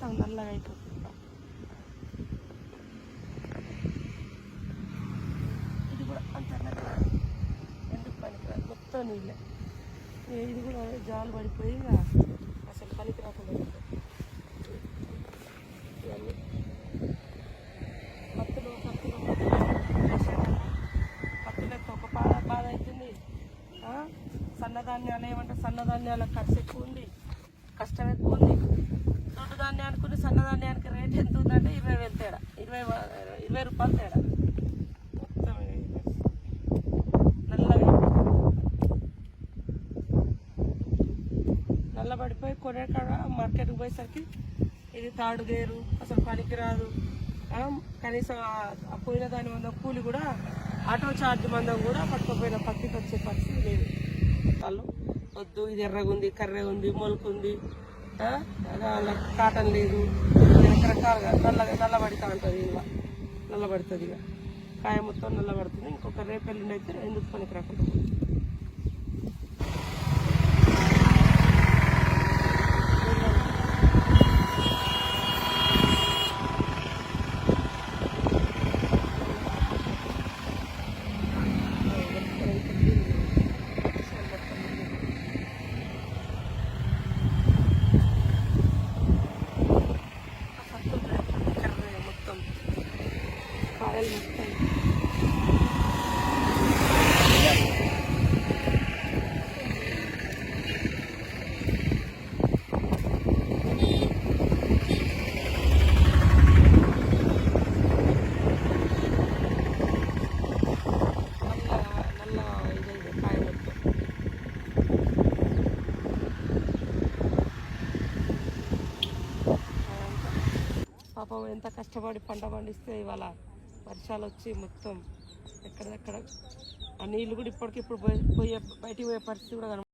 మొత్తం నల్లగా అయిపోతుంది ఇది కూడా అంత ఎందుకు పనికిరాదు? మొత్తం నీళ్ళే. ఇది కూడా జాలు పడిపోయి అసలు పనికి రాకుండా ఇవన్నీ. పత్తులు పత్తులు పత్తులకి ఒక బాధ బాధ అవుతుంది సన్నధాన్యాలు ఏమంటే సన్నధాన్యాల ఖర్చు ఎక్కువ ఉంది. కష్టం ఎక్కువ ఉంది. ధాన్యానికి రేట్ ఎంత ఉందంటే ఇరవై వేలు తేడా. ఇరవై ఇరవై రూపాయలు తేడా. మొత్తం నల్లగా నల్లబడిపోయి కొనే కాడ మార్కెట్కి పోయేసరికి ఇది తాడు గేరు అసలు పనికిరాదు. కనీసం ఆ- పోయిన దాని మంద కూలి కూడా ఆటో ఛార్జ్ మందం కూడా పట్టుకుపోయిన పత్తికి వచ్చే పరిస్థితి లేదు. వాళ్ళు వద్దు ఇది ఎర్రగుంది ఉంది కర్రెగా ఉంది మొలుకుంది. అనమాట కాటన్ లేదు. రకరకాలుగా నల్లగా నల్లబడతా ఉంటుంది ఇలా నల్లబడుతుంది ఇక. కాయ మొత్తం నల్లబడుతుంది. ఇంకొక రేపు ఎల్లుండి అయితే ఎందుకు పనికి రాకుండా పాపం ఎంత కష్టపడి పంట పండిస్తే ఇవాళ వర్షాలు వచ్చి మొత్తం ఎక్కడెక్కడ ఆ నీళ్ళు కూడా ఇప్పటికిప్పుడు పోయి పోయే బయటికి పోయే పరిస్థితి కూడా